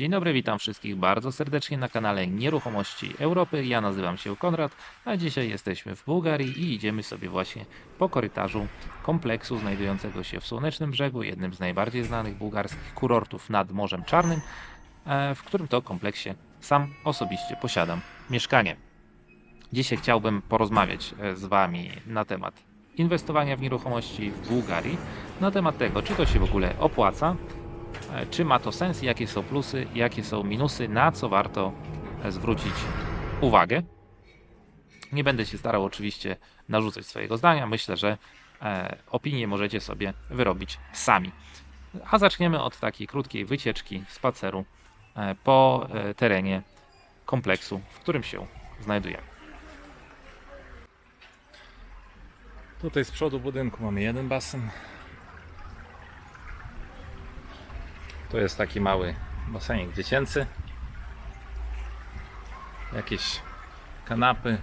Dzień dobry, witam wszystkich bardzo serdecznie na kanale Nieruchomości Europy. Ja nazywam się Konrad, a dzisiaj jesteśmy w Bułgarii i idziemy sobie właśnie po korytarzu kompleksu znajdującego się w Słonecznym Brzegu, jednym z najbardziej znanych bułgarskich kurortów nad Morzem Czarnym, e, w którym to kompleksie sam osobiście posiadam mieszkanie. Dzisiaj chciałbym porozmawiać e, z Wami na temat inwestowania w nieruchomości w Bułgarii, na temat tego, czy to się w ogóle opłaca, czy ma to sens, jakie są plusy, jakie są minusy, na co warto e, zwrócić uwagę. Nie będę się starał oczywiście narzucać swojego zdania. Myślę, że e, opinię możecie sobie wyrobić sami. A zaczniemy od takiej krótkiej wycieczki, spaceru e, po e, terenie kompleksu, w którym się znajdujemy. Tutaj z przodu budynku mamy jeden basen. To jest taki mały basenik dziecięcy. Jakieś kanapy,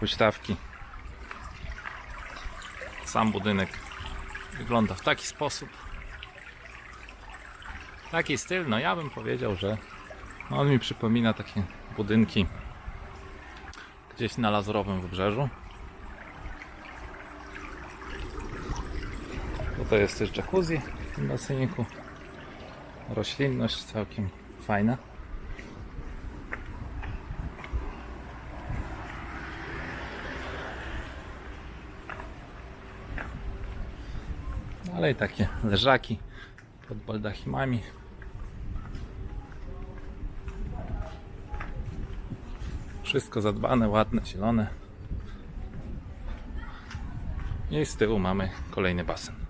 huśtawki. Sam budynek wygląda w taki sposób. Taki styl, no ja bym powiedział, że on mi przypomina takie budynki gdzieś na Lazurowym Wybrzeżu. Tutaj jest też jacuzzi w tym baseniku. Roślinność całkiem fajna. Ale i takie leżaki pod baldachimami. Wszystko zadbane, ładne, zielone. I z tyłu mamy kolejny basen.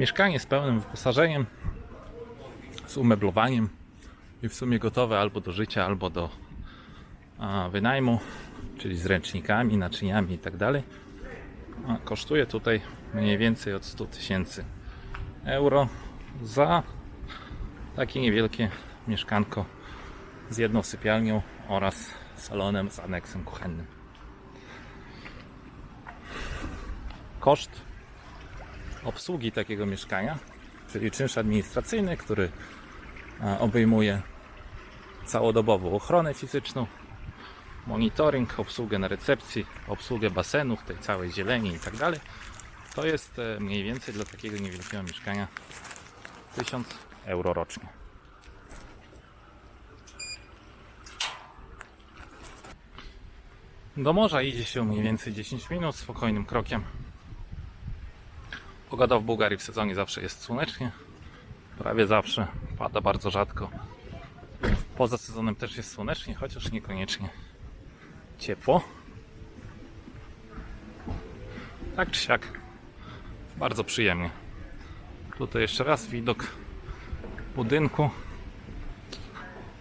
Mieszkanie z pełnym wyposażeniem, z umeblowaniem i w sumie gotowe albo do życia, albo do a, wynajmu, czyli z ręcznikami, naczyniami i tak. A, Kosztuje tutaj mniej więcej od 100 tysięcy euro za takie niewielkie mieszkanko z jedną sypialnią oraz salonem z aneksem kuchennym. Koszt obsługi takiego mieszkania, czyli czynsz administracyjny, który e, obejmuje całodobową ochronę fizyczną, monitoring, obsługę na recepcji, obsługę basenów, tej całej zieleni i tak. To jest e, mniej więcej dla takiego niewielkiego mieszkania 1000 euro rocznie. Do morza idzie się mniej więcej 10 minut spokojnym krokiem. Pogoda w Bułgarii w sezonie zawsze jest słonecznie. Prawie zawsze. Pada bardzo rzadko. Poza sezonem też jest słonecznie, chociaż niekoniecznie ciepło. Tak czy siak. Bardzo przyjemnie. Tutaj jeszcze raz widok budynku.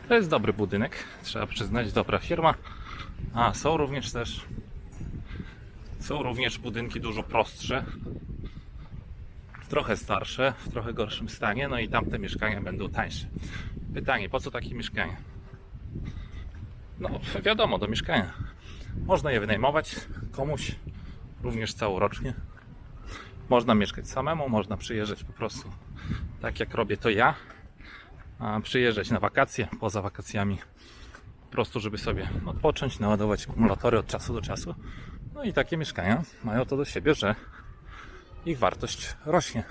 To jest dobry budynek, trzeba przyznać, dobra firma. A są również też są również budynki dużo prostsze, trochę starsze, w trochę gorszym stanie, no i tamte mieszkania będą tańsze. Pytanie, po co takie mieszkania? No, wiadomo, do mieszkania. Można je wynajmować komuś, również całorocznie. Można mieszkać samemu, można przyjeżdżać po prostu tak jak robię to ja. A przyjeżdżać na wakacje, poza wakacjami, po prostu, żeby sobie odpocząć, naładować akumulatory od czasu do czasu. No i takie mieszkania mają to do siebie, że ich wartość rośnie.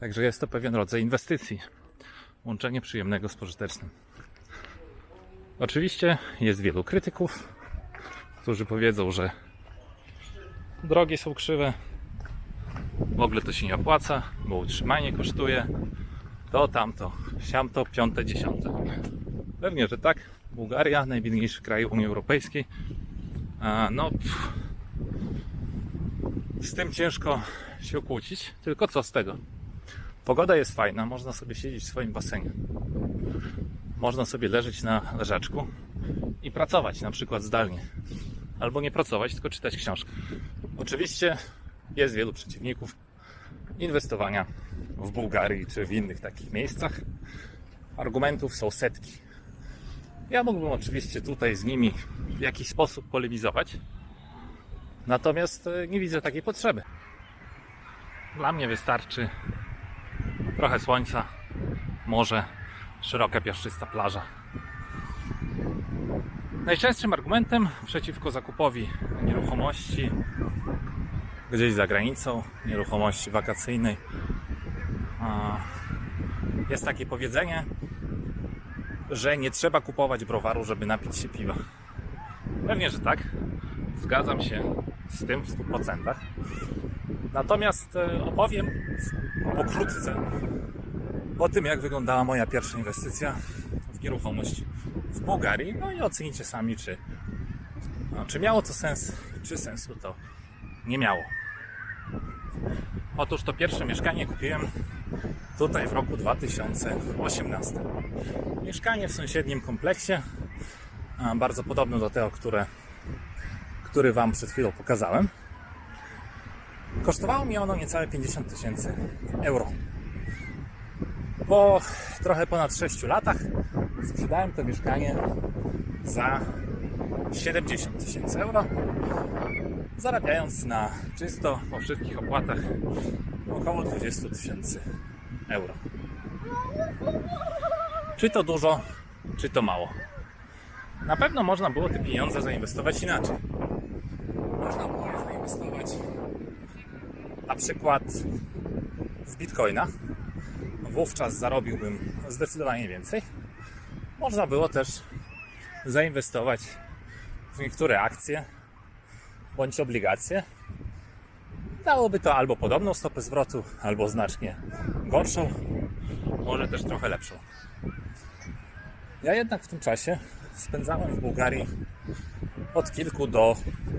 Także jest to pewien rodzaj inwestycji. Łączenie przyjemnego z pożytecznym. Oczywiście jest wielu krytyków, którzy powiedzą, że drogi są krzywe, w ogóle to się nie opłaca, bo utrzymanie kosztuje to, tamto, siamto, piąte, dziesiąte. Pewnie, że tak. Bułgaria, najbiedniejszy kraj Unii Europejskiej. A, no, pff, z tym ciężko się kłócić, tylko co z tego? Pogoda jest fajna, można sobie siedzieć w swoim basenie. Można sobie leżeć na leżaczku i pracować, na przykład zdalnie. Albo nie pracować, tylko czytać książkę. Oczywiście jest wielu przeciwników inwestowania w Bułgarii czy w innych takich miejscach. Argumentów są setki. Ja mógłbym oczywiście tutaj z nimi w jakiś sposób polemizować, Natomiast e, nie widzę takiej potrzeby. Dla mnie wystarczy trochę słońca, morze, szeroka piaszczysta plaża. Najczęstszym argumentem przeciwko zakupowi nieruchomości gdzieś za granicą, nieruchomości wakacyjnej jest takie powiedzenie, że nie trzeba kupować browaru, żeby napić się piwa. Pewnie, że tak. Zgadzam się z tym w 100%. Natomiast e, opowiem pokrótce o tym, jak wyglądała moja pierwsza inwestycja w nieruchomość w Bułgarii. No i ocenicie sami, czy, no, czy miało to sens, czy sensu to nie miało. Otóż to pierwsze mieszkanie kupiłem tutaj w roku 2018. Mieszkanie w sąsiednim kompleksie, bardzo podobne do tego, które, który Wam przed chwilą pokazałem. Kosztowało mi ono niecałe 50 tysięcy euro. Po trochę ponad 6 latach sprzedałem to mieszkanie za 70 tysięcy euro, zarabiając na czysto po wszystkich opłatach około 20 tysięcy euro. Czy to dużo, czy to mało? Na pewno można było te pieniądze zainwestować inaczej. Można było je zainwestować na przykład w bitcoina. Wówczas zarobiłbym zdecydowanie więcej. Można było też zainwestować w niektóre akcje bądź obligacje. Dałoby to albo podobną stopę zwrotu, albo znacznie gorszą, może też trochę lepszą. Ja jednak w tym czasie spędzałem w Bułgarii od kilku do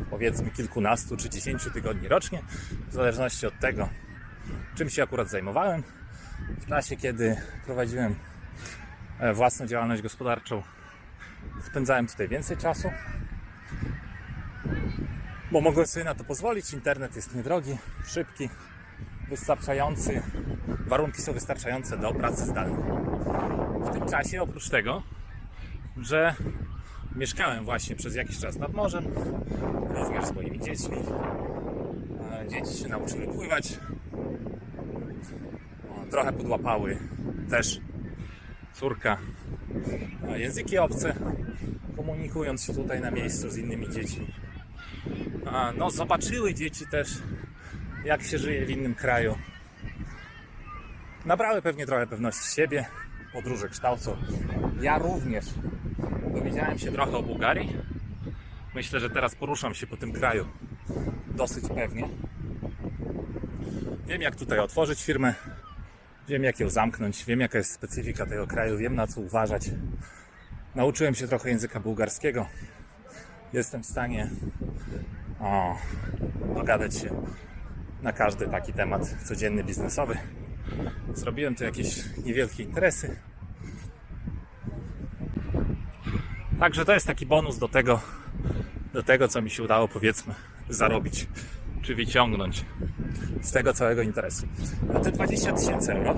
powiedzmy kilkunastu czy dziesięciu tygodni rocznie, w zależności od tego, czym się akurat zajmowałem. W czasie, kiedy prowadziłem e, własną działalność gospodarczą, spędzałem tutaj więcej czasu, bo mogłem sobie na to pozwolić. Internet jest niedrogi, szybki, wystarczający, warunki są wystarczające do pracy zdalnej. W tym czasie, oprócz tego, że mieszkałem właśnie przez jakiś czas nad morzem, również z moimi dziećmi. E, Dzieci się nauczyły pływać. Trochę podłapały też córka języki obce, komunikując się tutaj na miejscu z innymi dziećmi. No, zobaczyły dzieci też, jak się żyje w innym kraju. Nabrały pewnie trochę pewności siebie, podróże kształcą. Ja również dowiedziałem się trochę o Bułgarii. Myślę, że teraz poruszam się po tym kraju dosyć pewnie. Wiem, jak tutaj otworzyć firmę, wiem, jak ją zamknąć, wiem, jaka jest specyfika tego kraju, wiem, na co uważać. Nauczyłem się trochę języka bułgarskiego. Jestem w stanie o, dogadać się na każdy taki temat codzienny, biznesowy. Zrobiłem tu jakieś niewielkie interesy. Także to jest taki bonus do tego, do tego, co mi się udało, powiedzmy, zarobić czy wyciągnąć z tego całego interesu. A te 20 tysięcy euro,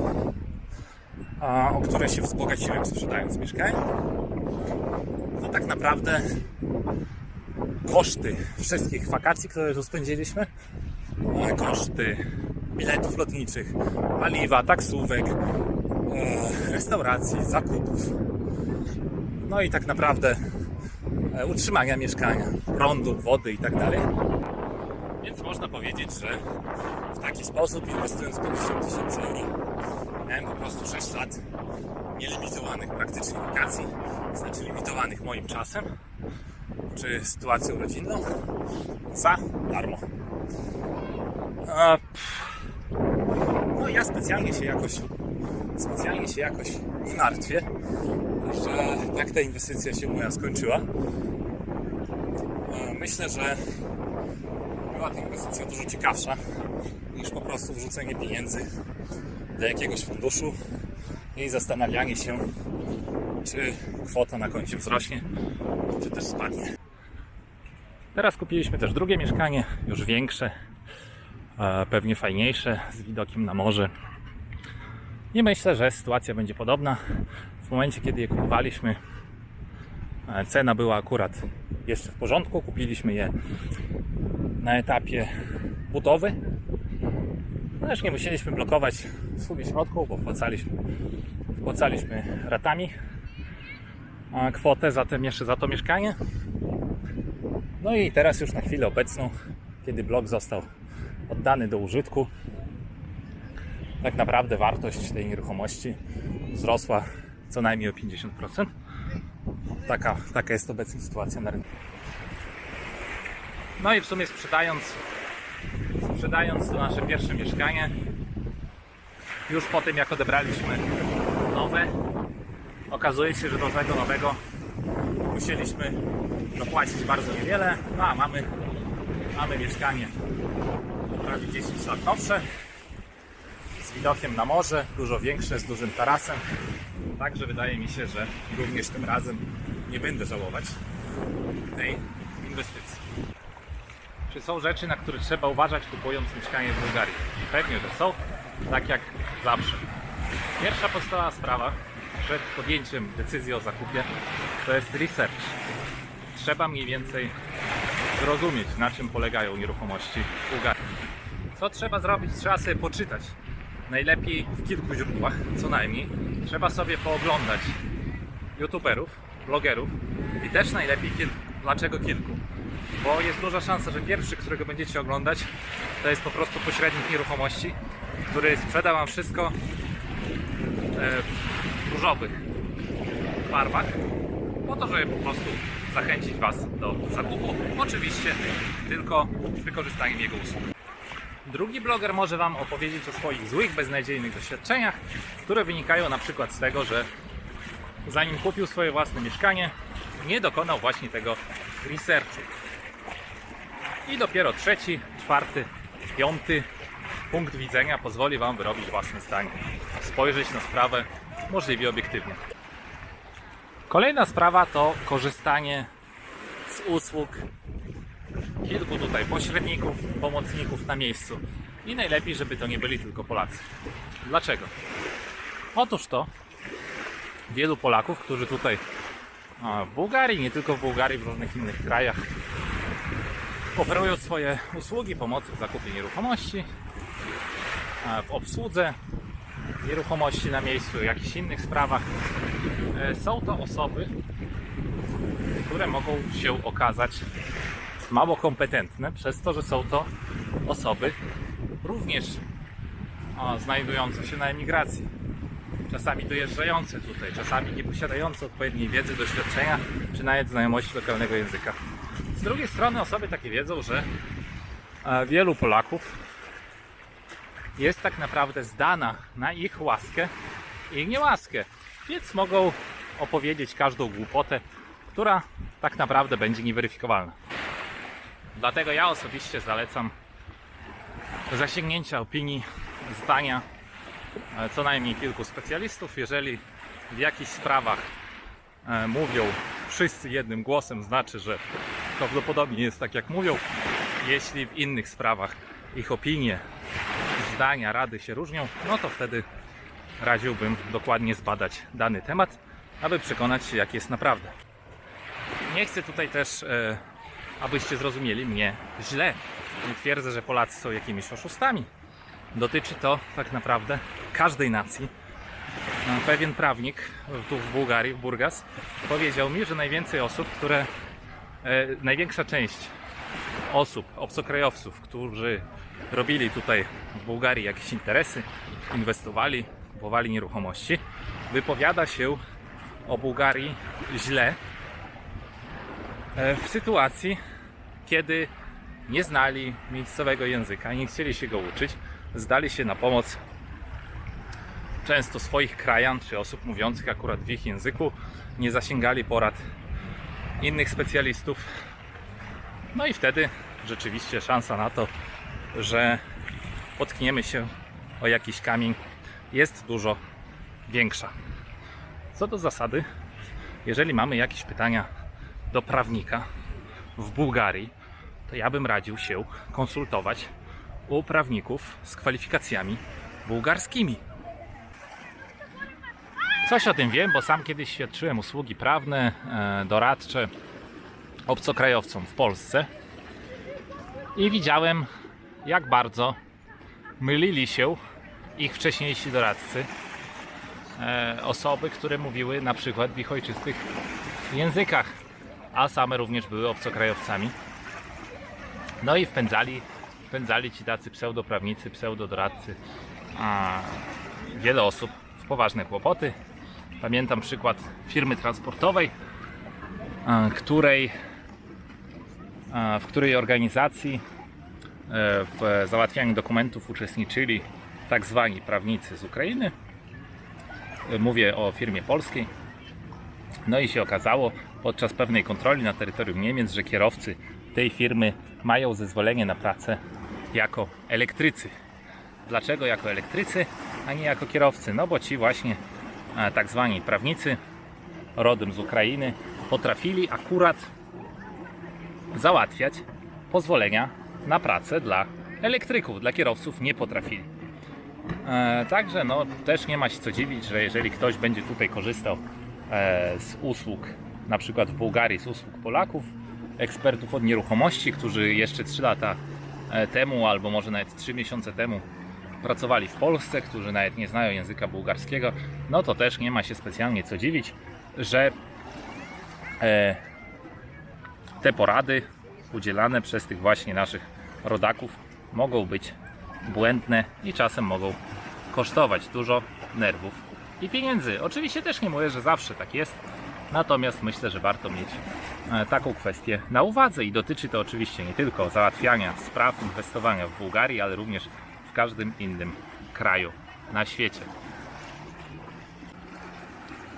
o które się wzbogaciłem sprzedając mieszkanie, to tak naprawdę koszty wszystkich wakacji, które tu spędziliśmy, koszty biletów lotniczych, paliwa, taksówek, e, restauracji, zakupów, no i tak naprawdę e, utrzymania mieszkania, prądu, wody i tak dalej. Więc można powiedzieć, że w taki sposób inwestując 50 tysięcy euro miałem po prostu 6 lat nielimitowanych praktycznie wakacji, znaczy limitowanych moim czasem czy sytuacją rodzinną za darmo. No ja specjalnie się jakoś specjalnie się jakoś nie martwię, że tak ta inwestycja się moja skończyła. E, Myślę, że była ta inwestycja dużo ciekawsza niż po prostu wrzucenie pieniędzy do jakiegoś funduszu i zastanawianie się, czy kwota na koncie wzrośnie, czy też spadnie. Teraz kupiliśmy też drugie mieszkanie, już większe, e, pewnie fajniejsze, z widokiem na morze. I myślę, że sytuacja będzie podobna. W momencie, kiedy je kupowaliśmy, e, cena była akurat jeszcze w porządku. Kupiliśmy je na etapie budowy. No nie musieliśmy blokować w sumie środków, bo wpłacaliśmy, wpłacaliśmy ratami kwotę za, te, jeszcze za to mieszkanie. No i teraz już na chwilę obecną, kiedy blok został oddany do użytku, tak naprawdę wartość tej nieruchomości wzrosła co najmniej o 50%. Taka, taka jest obecna sytuacja na rynku. No i w sumie sprzedając, sprzedając to nasze pierwsze mieszkanie, już po tym jak odebraliśmy nowe, okazuje się, że do tego nowego musieliśmy dopłacić bardzo niewiele, no a mamy, mamy mieszkanie prawie 10 lat nowsze, z widokiem na morze, dużo większe, z dużym tarasem. Także wydaje mi się, że również tym razem nie będę żałować tej inwestycji. Czy są rzeczy, na które trzeba uważać kupując mieszkanie w Bułgarii? Pewnie, że są, tak jak zawsze. Pierwsza podstawowa sprawa przed podjęciem decyzji o zakupie to jest research. Trzeba mniej więcej zrozumieć, na czym polegają nieruchomości w Bułgarii. Co trzeba zrobić? Trzeba sobie poczytać. Najlepiej w kilku źródłach, co najmniej. Trzeba sobie pooglądać youtuberów, blogerów i też najlepiej kilku. Dlaczego kilku? Bo jest duża szansa, że pierwszy, którego będziecie oglądać, to jest po prostu pośrednik nieruchomości, który sprzeda Wam wszystko e, w różowych barwach, po to, żeby po prostu zachęcić Was do zakupu. Oczywiście tylko z wykorzystaniem jego usług. Drugi bloger może Wam opowiedzieć o swoich złych, beznadziejnych doświadczeniach, które wynikają na przykład z tego, że zanim kupił swoje własne mieszkanie, nie dokonał właśnie tego researchu. I dopiero trzeci, czwarty, piąty punkt widzenia pozwoli Wam wyrobić własne zdanie, spojrzeć na sprawę możliwie obiektywnie. Kolejna sprawa to korzystanie z usług kilku tutaj pośredników, pomocników na miejscu. I najlepiej, żeby to nie byli tylko Polacy. Dlaczego? Otóż to wielu Polaków, którzy tutaj w Bułgarii, nie tylko w Bułgarii, w różnych innych krajach oferują swoje usługi pomocy w zakupie nieruchomości, w obsłudze nieruchomości na miejscu, w jakichś innych sprawach. E, Są to osoby, które mogą się okazać mało kompetentne, przez to, że są to osoby również a, znajdujące się na emigracji. Czasami dojeżdżające tutaj, czasami nie posiadające odpowiedniej wiedzy, doświadczenia, czy nawet znajomości lokalnego języka. Z drugiej strony osoby takie wiedzą, że e, wielu Polaków jest tak naprawdę zdana na ich łaskę i niełaskę, więc mogą opowiedzieć każdą głupotę, która tak naprawdę będzie nieweryfikowalna. Dlatego ja osobiście zalecam zasięgnięcia opinii, zdania e, co najmniej kilku specjalistów. Jeżeli w jakichś sprawach e, mówią wszyscy jednym głosem, znaczy, że prawdopodobnie jest tak jak mówią. Jeśli w innych sprawach ich opinie, zdania, rady się różnią, no to wtedy radziłbym dokładnie zbadać dany temat, aby przekonać się, jak jest naprawdę. Nie chcę tutaj też e, abyście zrozumieli mnie źle. Nie twierdzę, że Polacy są jakimiś oszustami. Dotyczy to tak naprawdę każdej nacji. Pewien prawnik tu w Bułgarii, w Burgas, powiedział mi, że najwięcej osób, które, e, największa część osób, obcokrajowców, którzy robili tutaj w Bułgarii jakieś interesy, inwestowali, kupowali nieruchomości, wypowiada się o Bułgarii źle, w sytuacji, kiedy nie znali miejscowego języka, nie chcieli się go uczyć, zdali się na pomoc często swoich krajan czy osób mówiących akurat w ich języku, nie zasięgali porad innych specjalistów. No i wtedy rzeczywiście szansa na to, że potkniemy się o jakiś kamień jest dużo większa. Co do zasady, jeżeli mamy jakieś pytania do prawnika w Bułgarii, to ja bym radził się konsultować u prawników z kwalifikacjami bułgarskimi. Coś o tym wiem, bo sam kiedyś świadczyłem usługi prawne, e, doradcze obcokrajowcom w Polsce i widziałem, jak bardzo mylili się ich wcześniejsi doradcy, e, osoby, które mówiły na przykład w ich ojczystych językach, a same również były obcokrajowcami. No i wpędzali, wpędzali ci tacy pseudoprawnicy, pseudodoradcy a, wiele osób w poważne kłopoty. Pamiętam przykład firmy transportowej, a, której, a, w której organizacji e, w załatwianiu dokumentów uczestniczyli tak zwani prawnicy z Ukrainy. E, Mówię o firmie polskiej. No i się okazało podczas pewnej kontroli na terytorium Niemiec, że kierowcy tej firmy mają zezwolenie na pracę jako elektrycy. Dlaczego jako elektrycy, a nie jako kierowcy? No bo ci właśnie e, tak zwani prawnicy rodem z Ukrainy potrafili akurat załatwiać pozwolenia na pracę dla elektryków, dla kierowców nie potrafili. E, także no, też nie ma się co dziwić, że jeżeli ktoś będzie tutaj korzystał z usług, na przykład w Bułgarii z usług Polaków, ekspertów od nieruchomości, którzy jeszcze 3 lata e, temu, albo może nawet 3 miesiące temu pracowali w Polsce, którzy nawet nie znają języka bułgarskiego, no to też nie ma się specjalnie co dziwić, że e, te porady udzielane przez tych właśnie naszych rodaków mogą być błędne i czasem mogą kosztować dużo nerwów i pieniędzy. Oczywiście też nie mówię, że zawsze tak jest, natomiast myślę, że warto mieć e, taką kwestię na uwadze i dotyczy to oczywiście nie tylko załatwiania spraw, inwestowania w Bułgarii, ale również w każdym innym kraju na świecie.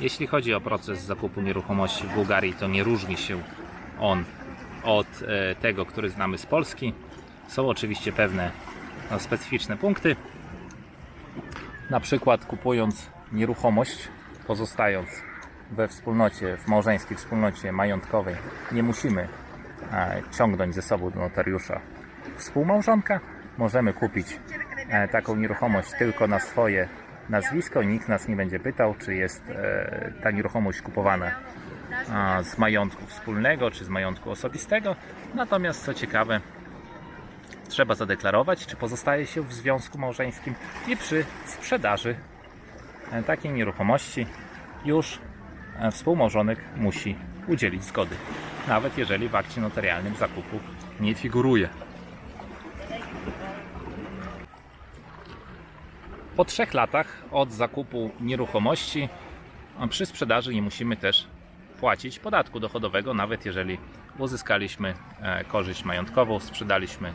Jeśli chodzi o proces zakupu nieruchomości w Bułgarii, to nie różni się on od e, tego, który znamy z Polski. Są oczywiście pewne no, specyficzne punkty. Na przykład kupując nieruchomość, pozostając we wspólnocie, w małżeńskiej wspólnocie majątkowej, nie musimy e, ciągnąć ze sobą do notariusza współmałżonka. Możemy kupić e, taką nieruchomość tylko na swoje nazwisko nikt nas nie będzie pytał, czy jest e, ta nieruchomość kupowana z majątku wspólnego czy z majątku osobistego. Natomiast co ciekawe, trzeba zadeklarować, czy pozostaje się w związku małżeńskim i przy sprzedaży takiej nieruchomości już e, współmałżonek musi udzielić zgody, nawet jeżeli w akcie notarialnym zakupu nie figuruje. Po trzech latach od zakupu nieruchomości a przy sprzedaży nie musimy też płacić podatku dochodowego, nawet jeżeli uzyskaliśmy e, korzyść majątkową, sprzedaliśmy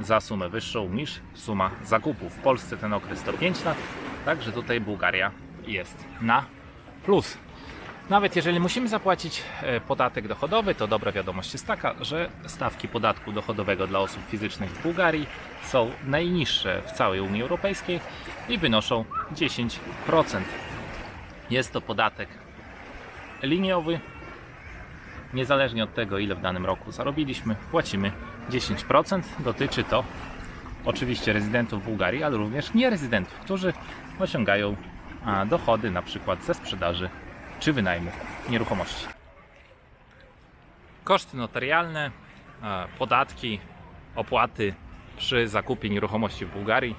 za sumę wyższą niż suma zakupu. W Polsce ten okres to 5 lat, także tutaj Bułgaria jest na plus. Nawet jeżeli musimy zapłacić e, podatek dochodowy, to dobra wiadomość jest taka, że stawki podatku dochodowego dla osób fizycznych w Bułgarii są najniższe w całej Unii Europejskiej i wynoszą 10%. Jest to podatek liniowy. Niezależnie od tego, ile w danym roku zarobiliśmy, płacimy 10%. Dotyczy to oczywiście rezydentów Bułgarii, ale również nierezydentów, którzy osiągają dochody na przykład ze sprzedaży czy wynajmu nieruchomości. Koszty notarialne, podatki, opłaty przy zakupie nieruchomości w Bułgarii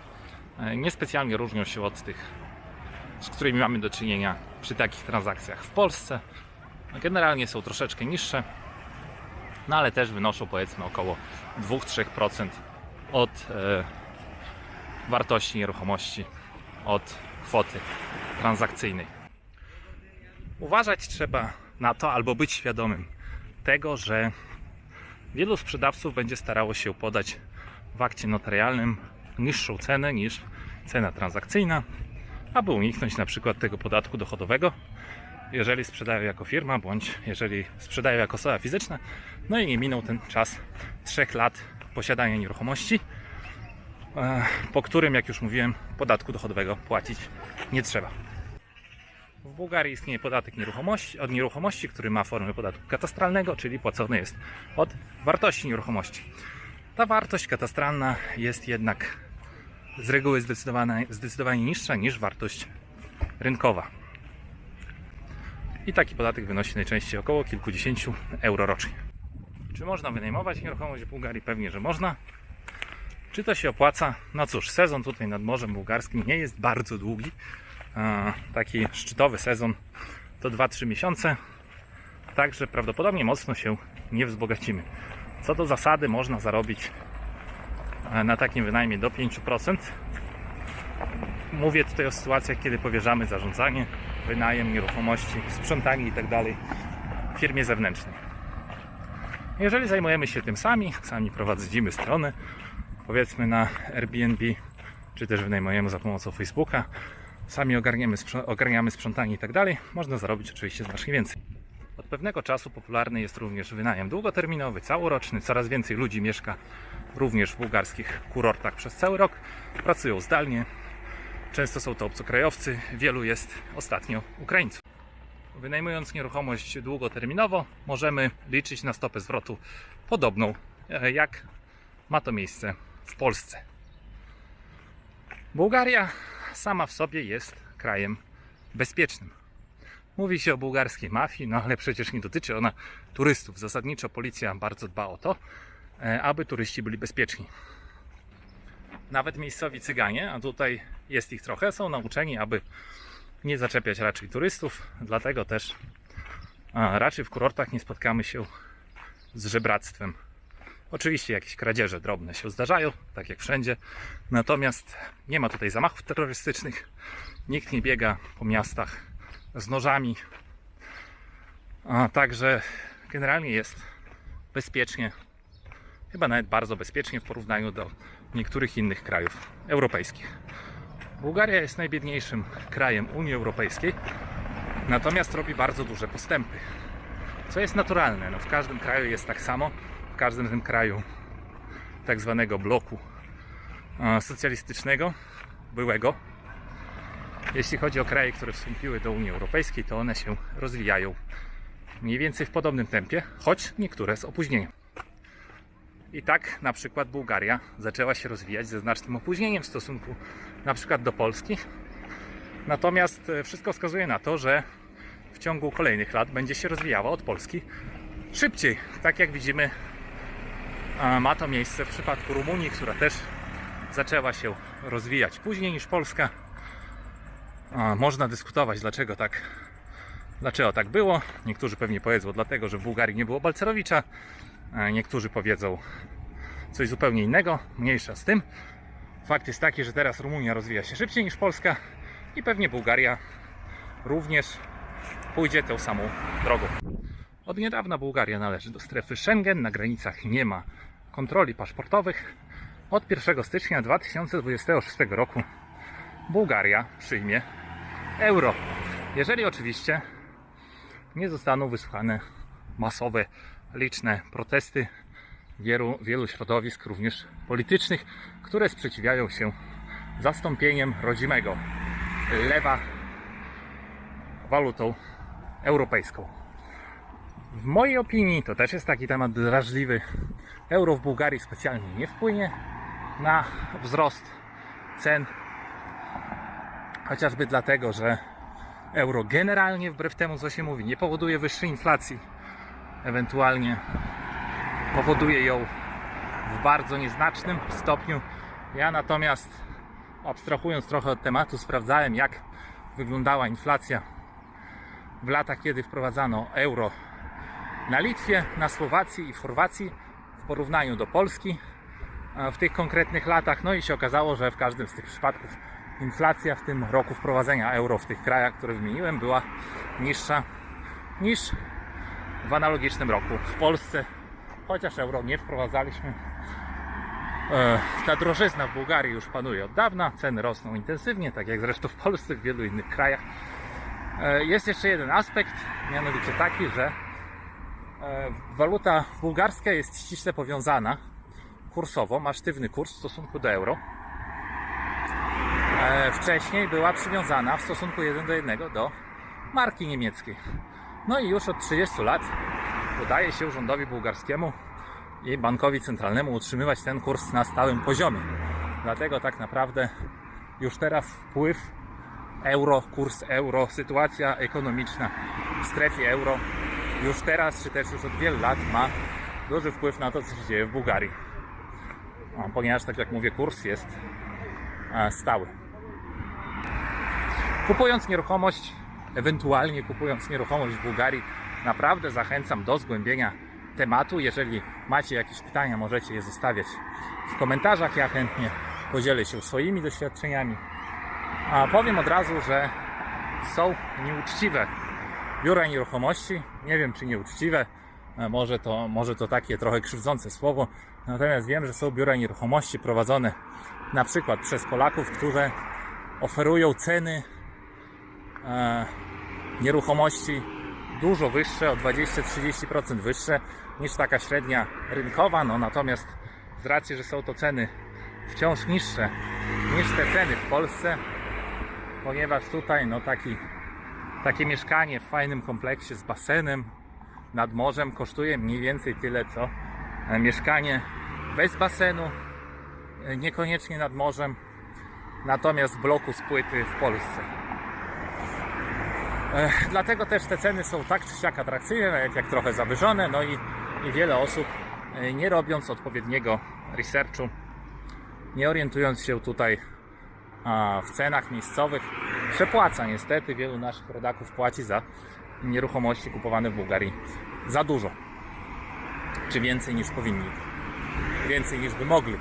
e, niespecjalnie różnią się od tych, z którymi mamy do czynienia przy takich transakcjach w Polsce. Generalnie są troszeczkę niższe, no ale też wynoszą powiedzmy około 2-3% od e, wartości nieruchomości, od kwoty transakcyjnej. Uważać trzeba na to, albo być świadomym tego, że wielu sprzedawców będzie starało się podać w akcie notarialnym niższą cenę niż cena transakcyjna, aby uniknąć na przykład tego podatku dochodowego, jeżeli sprzedają jako firma, bądź jeżeli sprzedają jako osoba fizyczna. No i nie minął ten czas 3 lat posiadania nieruchomości, po którym, jak już mówiłem, podatku dochodowego płacić nie trzeba. W Bułgarii istnieje podatek nieruchomości, od nieruchomości, który ma formę podatku katastralnego, czyli płacony jest od wartości nieruchomości. Ta wartość katastralna jest jednak z reguły zdecydowanie, zdecydowanie niższa niż wartość rynkowa. I taki podatek wynosi najczęściej około kilkudziesięciu euro rocznie. Czy można wynajmować nieruchomość w Bułgarii? Pewnie, że można. Czy to się opłaca? No cóż, sezon tutaj nad Morzem Bułgarskim nie jest bardzo długi. E, Taki szczytowy sezon to 2-3 miesiące. Także prawdopodobnie mocno się nie wzbogacimy. Co do zasady można zarobić e, na takim wynajmie do 5%. Mówię tutaj o sytuacjach, kiedy powierzamy zarządzanie, wynajem nieruchomości, sprzątanie itd. firmie zewnętrznej. Jeżeli zajmujemy się tym sami, sami prowadzimy strony, powiedzmy na Airbnb, czy też wynajmujemy za pomocą Facebooka, sami ogarniemy, sprzo- ogarniamy sprzątanie i tak dalej, można zarobić oczywiście znacznie więcej. Od pewnego czasu popularny jest również wynajem długoterminowy, całoroczny. Coraz więcej ludzi mieszka również w bułgarskich kurortach przez cały rok. Pracują zdalnie. Często są to obcokrajowcy, wielu jest ostatnio Ukraińców. Wynajmując nieruchomość długoterminowo, możemy liczyć na stopę zwrotu podobną, e, jak ma to miejsce w Polsce. Bułgaria sama w sobie jest krajem bezpiecznym. Mówi się o bułgarskiej mafii, no ale przecież nie dotyczy ona turystów. Zasadniczo policja bardzo dba o to, e, aby turyści byli bezpieczni. Nawet miejscowi cyganie, a tutaj jest ich trochę, są nauczeni, aby nie zaczepiać raczej turystów, dlatego też raczej w kurortach nie spotkamy się z żebractwem. Oczywiście jakieś kradzieże drobne się zdarzają, tak jak wszędzie, natomiast nie ma tutaj zamachów terrorystycznych, nikt nie biega po miastach z nożami, a także generalnie jest bezpiecznie, chyba nawet bardzo bezpiecznie w porównaniu do niektórych innych krajów europejskich. Bułgaria jest najbiedniejszym krajem Unii Europejskiej, natomiast robi bardzo duże postępy. Co jest naturalne, no w każdym kraju jest tak samo, w każdym tym kraju tak zwanego bloku e, socjalistycznego, byłego. Jeśli chodzi o kraje, które wstąpiły do Unii Europejskiej, to one się rozwijają mniej więcej w podobnym tempie, choć niektóre z opóźnieniem. I tak na przykład Bułgaria zaczęła się rozwijać ze znacznym opóźnieniem w stosunku na przykład do Polski. Natomiast e, wszystko wskazuje na to, że w ciągu kolejnych lat będzie się rozwijała od Polski szybciej. Tak jak widzimy, ma to miejsce w przypadku Rumunii, która też zaczęła się rozwijać później niż Polska. Można dyskutować, dlaczego tak, dlaczego tak było. Niektórzy pewnie powiedzą, dlatego, że w Bułgarii nie było Balcerowicza. Niektórzy powiedzą coś zupełnie innego. Mniejsza z tym. Fakt jest taki, że teraz Rumunia rozwija się szybciej niż Polska i pewnie Bułgaria również pójdzie tą samą drogą. Od niedawna Bułgaria należy do strefy Schengen. Na granicach nie ma kontroli paszportowych. Od 1 stycznia 2026 roku Bułgaria przyjmie euro. Jeżeli oczywiście nie zostaną wysłuchane masowe, liczne protesty wielu, wielu środowisk, również politycznych, które sprzeciwiają się zastąpieniem rodzimego lewa walutą europejską. W mojej opinii to też jest taki temat drażliwy. Euro w Bułgarii specjalnie nie wpłynie na wzrost cen, chociażby dlatego, że euro generalnie, wbrew temu co się mówi, nie powoduje wyższej inflacji, ewentualnie powoduje ją w bardzo nieznacznym stopniu. Ja natomiast, abstrahując trochę od tematu, sprawdzałem, jak wyglądała inflacja w latach, kiedy wprowadzano euro na Litwie, na Słowacji i w Chorwacji porównaniu do Polski e, w tych konkretnych latach. No i się okazało, że w każdym z tych przypadków inflacja w tym roku wprowadzenia euro w tych krajach, które wymieniłem, była niższa niż w analogicznym roku w Polsce, chociaż euro nie wprowadzaliśmy. E, Ta drożyzna w Bułgarii już panuje od dawna, ceny rosną intensywnie, tak jak zresztą w Polsce, w wielu innych krajach. E, Jest jeszcze jeden aspekt, mianowicie taki, że waluta bułgarska jest ściśle powiązana kursowo, ma sztywny kurs w stosunku do euro. E, Wcześniej była przywiązana w stosunku 1 do 1 do marki niemieckiej. No i już od 30 lat udaje się rządowi bułgarskiemu i bankowi centralnemu utrzymywać ten kurs na stałym poziomie. Dlatego tak naprawdę już teraz wpływ euro, kurs euro, sytuacja ekonomiczna w strefie euro już teraz, czy też już od wielu lat ma duży wpływ na to, co się dzieje w Bułgarii. ponieważ, tak jak mówię, kurs jest e, stały. Kupując nieruchomość, ewentualnie kupując nieruchomość w Bułgarii, naprawdę zachęcam do zgłębienia tematu. Jeżeli macie jakieś pytania, możecie je zostawiać w komentarzach. Ja chętnie podzielę się swoimi doświadczeniami. A powiem od razu, że są nieuczciwe biura nieruchomości. Nie wiem, czy nieuczciwe. E, Może to, może to takie trochę krzywdzące słowo. Natomiast wiem, że są biura nieruchomości prowadzone na przykład przez Polaków, którzy oferują ceny e, nieruchomości dużo wyższe, o 20-30% wyższe niż taka średnia rynkowa. No natomiast z racji, że są to ceny wciąż niższe niż te ceny w Polsce, ponieważ tutaj no taki, takie mieszkanie w fajnym kompleksie z basenem nad morzem kosztuje mniej więcej tyle co e, mieszkanie bez basenu, e, niekoniecznie nad morzem, natomiast w bloku z płyty w Polsce. E, Dlatego też te ceny są tak czy siak atrakcyjne, nawet jak trochę zawyżone, no i, i wiele osób nie robiąc odpowiedniego researchu, nie orientując się tutaj w cenach miejscowych, przepłaca niestety. Wielu naszych rodaków płaci za nieruchomości kupowane w Bułgarii za dużo. Czy więcej niż powinni. Więcej niż by mogli.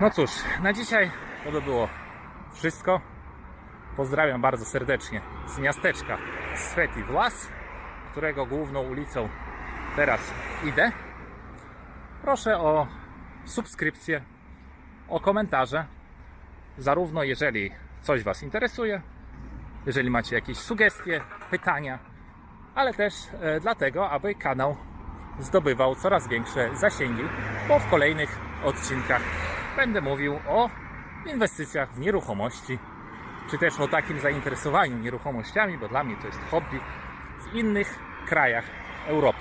No cóż, na dzisiaj to by było wszystko. Pozdrawiam bardzo serdecznie z miasteczka Sveti Vlas, którego główną ulicą teraz idę. Proszę o subskrypcję, o komentarze, zarówno jeżeli coś Was interesuje, jeżeli macie jakieś sugestie, pytania, ale też e, dlatego, aby kanał zdobywał coraz większe zasięgi, bo w kolejnych odcinkach będę mówił o inwestycjach w nieruchomości, czy też o takim zainteresowaniu nieruchomościami, bo dla mnie to jest hobby w innych krajach Europy.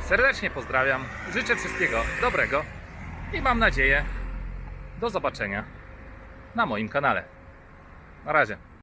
Serdecznie pozdrawiam, życzę wszystkiego dobrego i mam nadzieję do zobaczenia na moim kanale. Na razie.